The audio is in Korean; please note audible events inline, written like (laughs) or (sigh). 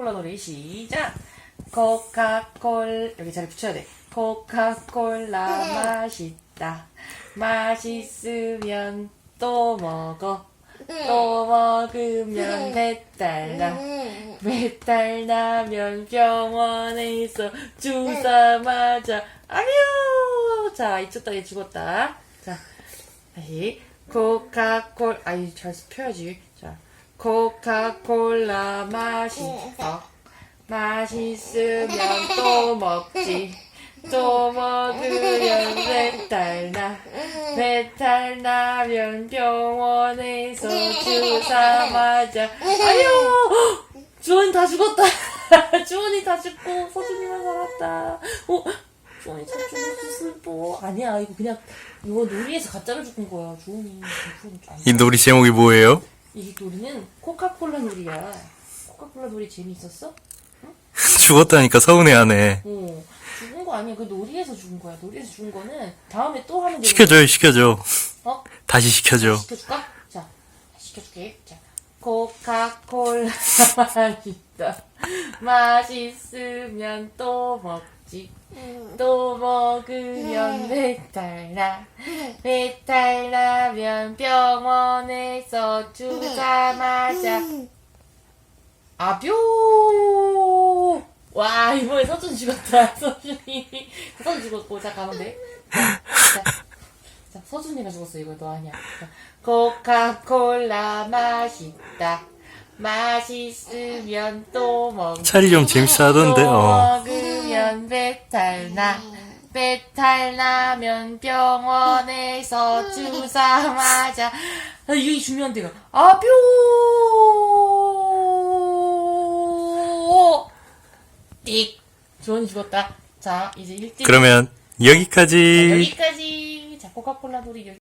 코카콜라 놀이 시작. 코카콜 여기 자리 붙여야 돼. 코카콜라 (laughs) 맛있다. 맛있으면 또 먹어. 또 먹으면 배탈 나. 배탈 나면 병원에서 주사 맞아. 아뇨! 자, 이쪽 다리 죽었다. 자, 다시. 코카콜, 아이, 잘 펴야지. 자, 코카콜라 맛있어. 맛있으면 또 먹지. 또 먹으면 배탈 나. 배탈 나면 병원에서 주사 맞아. 아유! 주원이 다 죽었다. (laughs) 주원이 다 죽고 서준이만 살았다. 어? 주원이 참 죽었어 슬퍼. 아니야 이거 그냥 이거 놀이에서 가짜로 죽은 거야. 주원이 주원이 좀이 놀이 제목이 뭐예요? 이 놀이는 코카콜라 놀이야. 코카콜라 놀이 재미있었어? 죽었다니까 서운해하네. 어. 죽은 거 아니야. 그 놀이에서 죽은 거야. 놀이에서 죽은 거는 다음에 또 하면 되는 시켜줘요, 시켜줘. 어? 다시 시켜줘. 시켜줄까? 자, 시켜줄게. 자, 코카콜라 맛있다. (laughs) (laughs) 맛있으면 또 먹지. 또 먹으면 배탈 나. 배탈 나면 병원에서 주사 맞아. 아뷰! 와, 이번에 서준 죽었다. (laughs) 서준이. 서준 죽었고, 돼. 자, 자. 자, 서준이가 죽었어. 이거 너 아니야. 자, 코카콜라 맛있다. 맛있으면 또 먹. 차리 좀 재밌어 하던데, 또 어. 먹으면 배탈 나. 배탈 나면 병원에서 주사 맞아. 아, 이게 중요한 데가. 아뷰! 띡. 조언이 죽었다. 자, 이제 1등. 그러면 여기까지. 여기까지. 자, 코카콜라 놀이 여기.